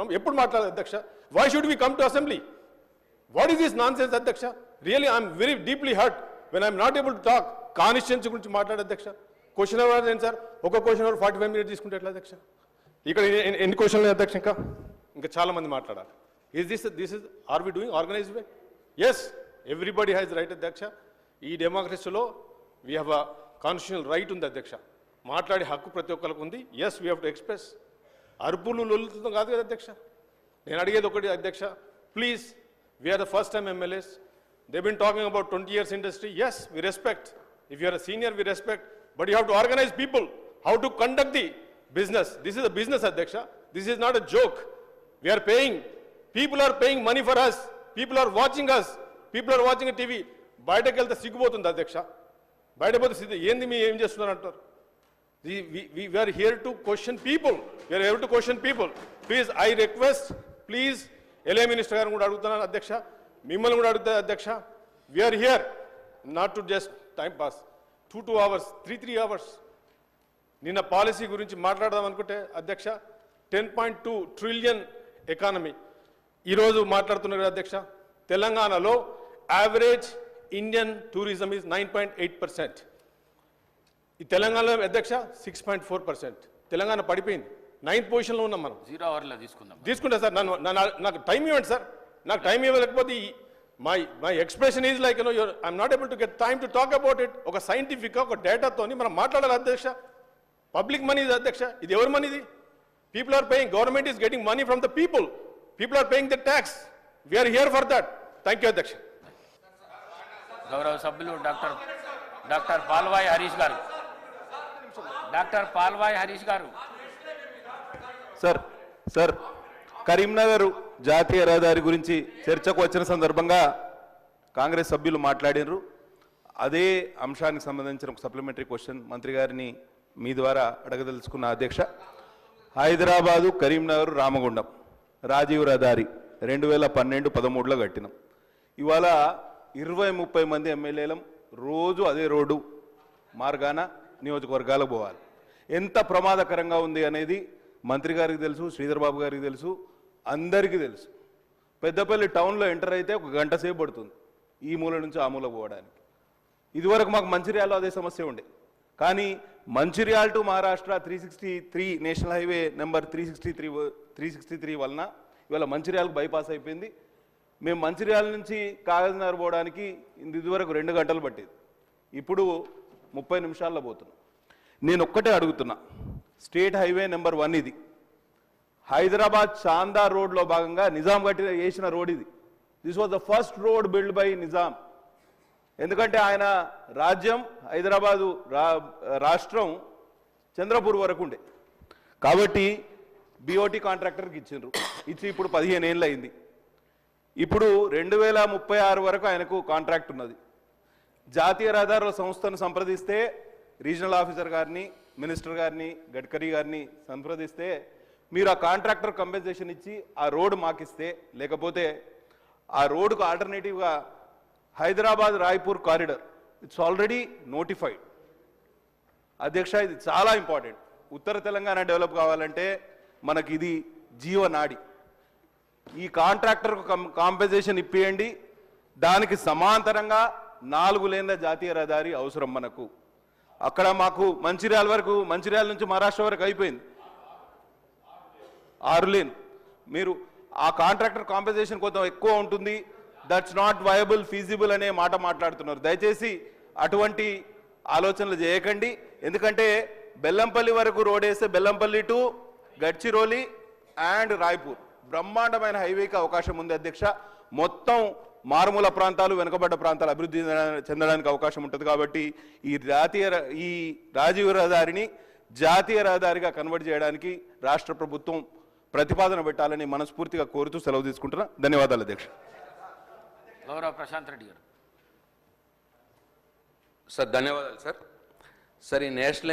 మాట్లాడుతున్నాం. ఎప్పుడు మాట్లాడాలి అధ్యక్ష? Why should we come to assembly what is this nonsense అధ్యక్ష? Really I'm very deeply hurt when I'm not able to talk constituency గురించి మాట్లాడే అధ్యక్ష. క్వశ్చన్ అవర్ ఏంటి సార్? ఒక question hour forty five minutes తీసుకుంటే ఎట్లా అధ్యక్ష? ఇక్కడ ఎన్ని- క్వశ్చన్లు అధ్యక్ష ఇంకా? ఇంకా చాలా మంది మాట్లాడాలి. Is this this is are we doing organise way yes everybody has right అధ్యక్ష. ఈ డెమోక్రసీలో we have a constitutional right ఉంది అధ్యక్ష. మాట్లాడే హక్కు ప్రతి ఒక్కరికి ఉంది. Yes we have to express అరుపులు లొల్లుతుందో కాదు కదా అధ్యక్ష? నేను అడిగేది ఒకటి అధ్యక్ష please we're the first time MLAs they been talking about twenty years industry yes we respect if you're senior we respect but you have to organise people how to conduct the business this is a business అధ్యక్ష this is not a joke we're paying people are paying money for us people are watching us people are watching TV బయటకు వెళ్తే సిగ్గుపోతుంది అధ్యక్ష. బయట పోతే ఏంది మీ ఏం చేస్తున్నారు అంటారు? The, we, we we are here to question people. We are here to question people. Please, I request, please, LA minister గారు కూడా అడుగుతున్నాను అధ్యక్ష. మిమ్మల్ని కూడా అడుగుతా అధ్యక్ష. We're here not to just time pass two two hours three three hours నిన్న policy గురించి మాట్లాడదాం అనుకుంటే అధ్యక్ష ten point two trillion economy ఈరోజు మాట్లాడుతున్నారు కదా అధ్యక్ష. తెలంగాణలో average Indian tourism is nine point eight percent ఈ తెలంగాణలో అధ్యక్ష six point four percent. Telangana పడిపోయింది. నైన్త్ పొజిషన్లో ఉన్నాం మనం. జీరో అవర్లో తీసుకుందాం. తీసుకుంటా సార్ నన్ను నాకు టైం ఇవ్వండి సార్. నాకు time ఇవ్వలేకపోతే my my expression is like you know I'm not able to get time to talk about it ఒక సైంటిఫిక్ ఒక డేటాతోని మనం మాట్లాడాలి అధ్యక్ష? పబ్లిక్ మనీ ఇది అధ్యక్ష. ఇది ఎవరి మనీ ఇది? People are paying government is getting money from the people people are paying the tax we're here for that thank you అధ్యక్ష. గౌరవ సభ్యులు డాక్టర్ డాక్టర్ పాల్వాయి హరీష్ గారు. డాక్టర్ పాల్వాయ్ హరీష్ గారు. సార్ సార్ కరీంనగర్ జాతీయ రహదారి గురించి చర్చకు వచ్చిన సందర్భంగా కాంగ్రెస్ సభ్యులు మాట్లాడినరు. అదే అంశానికి సంబంధించిన ఒక సప్లిమెంటరీ క్వశ్చన్ మంత్రి గారిని మీ ద్వారా అడగదలుచుకున్న అధ్యక్ష. హైదరాబాదు కరీంనగర్ రామగుండం రాజీవ్ రహదారి రెండు వేల పన్నెండు పదమూడులో కట్టినాం. ఇవాళ ఇరవై ముప్పై మంది ఎమ్మెల్యేలం రోజు అదే రోడ్డు మార్గాన నియోజకవర్గాలకు పోవాలి. ఎంత ప్రమాదకరంగా ఉంది అనేది మంత్రి గారికి తెలుసు శ్రీధర్ బాబు గారికి తెలుసు అందరికీ తెలుసు. పెద్దపల్లి టౌన్లో ఎంటర్ అయితే ఒక గంట సేపు పడుతుంది ఈ మూల నుంచి ఆ మూల పోవడానికి. ఇదివరకు మాకు మంచిర్యాలలో అదే సమస్య ఉండే. కానీ Mancherial to Maharashtra three sixty three national highway number three sixty three three sixty three వలన ఇవాళ మంచిర్యాలకు బైపాస్ అయిపోయింది. మేము మంచిర్యాల నుంచి కాగజ్నగర్ పోవడానికి ఇదివరకు రెండు గంటలు పట్టేది. ఇప్పుడు ముప్పై నిమిషాల్లో పోతున్నాం. నేను ఒక్కటే అడుగుతున్నా. స్టేట్ హైవే నెంబర్ వన్ ఇది. హైదరాబాద్ చాందార్ రోడ్లో భాగంగా నిజాం గట్టి వేసిన రోడ్ ఇది. This was the first road build by Nizam ఎందుకంటే ఆయన రాజ్యం హైదరాబాదు రా రాష్ట్రం చంద్రపూర్ వరకు ఉండే. కాబట్టి బిఓటి కాంట్రాక్టర్కి ఇచ్చిండ్రు. ఇచ్చి ఇప్పుడు పదిహేను ఏళ్ళు అయింది. ఇప్పుడు రెండు వేల ముప్పై ఆరు వరకు ఆయనకు కాంట్రాక్ట్ ఉన్నది. జాతీయ రహదారుల సంస్థను సంప్రదిస్తే రీజనల్ ఆఫీసర్ గారిని మినిస్టర్ గారిని గడ్కరీ గారిని సంప్రదిస్తే మీరు ఆ కాంట్రాక్టర్ కంపెన్సేషన్ ఇచ్చి ఆ రోడ్ మాకిస్తే లేకపోతే ఆ రోడ్డుకు ఆల్టర్నేటివ్గా Hyderabad Raipur corridor it's already notified అధ్యక్ష ఇది చాలా ఇంపార్టెంట్ ఉత్తర తెలంగాణ డెవలప్ కావాలంటే మనకి ఇది జీవనాడి ఈ కాంట్రాక్టర్కు కాంపెన్సేషన్ ఇప్పియండి. దానికి సమాంతరంగా నాలుగు లేన్ల జాతీయ రహదారి అవసరం మనకు. అక్కడ మాకు మంచిర్యాల వరకు మంచిర్యాల నుంచి మహారాష్ట్ర వరకు అయిపోయింది. ఆరు లేన్. మీరు ఆ కాంట్రాక్టర్ కాంపెన్సేషన్ కొంచెం ఎక్కువ ఉంటుంది. దట్స్ నాట్ వయబుల్ ఫీజిబుల్ అనే మాట మాట్లాడుతున్నారు. దయచేసి అటువంటి ఆలోచనలు చేయకండి. ఎందుకంటే బెల్లంపల్లి వరకు రోడ్ వేస్తే బెల్లంపల్లి టు గడ్చిరోలి అండ్ రాయ్పూర్. బ్రహ్మాండమైన హైవేకి అవకాశం ఉంది అధ్యక్ష. మొత్తం మారుమూల ప్రాంతాలు వెనుకబడ్డ ప్రాంతాలు అభివృద్ధి చెందడా- చెందడానికి అవకాశం ఉంటుంది కాబట్టి ఈ జాతీయ ఈ రాజీవ్ రహదారిని జాతీయ రహదారిగా కన్వర్ట్ చేయడానికి రాష్ట్ర ప్రభుత్వం ప్రతిపాదన పెట్టాలని మనస్ఫూర్తిగా కోరుతూ సెలవు తీసుకుంటున్నా. ధన్యవాదాలు అధ్యక్ష. గౌరవ ప్రశాంత్ రెడ్డి గారు. సార్ ధన్యవాదాలు సార్. సార్ ఈ నేషనల్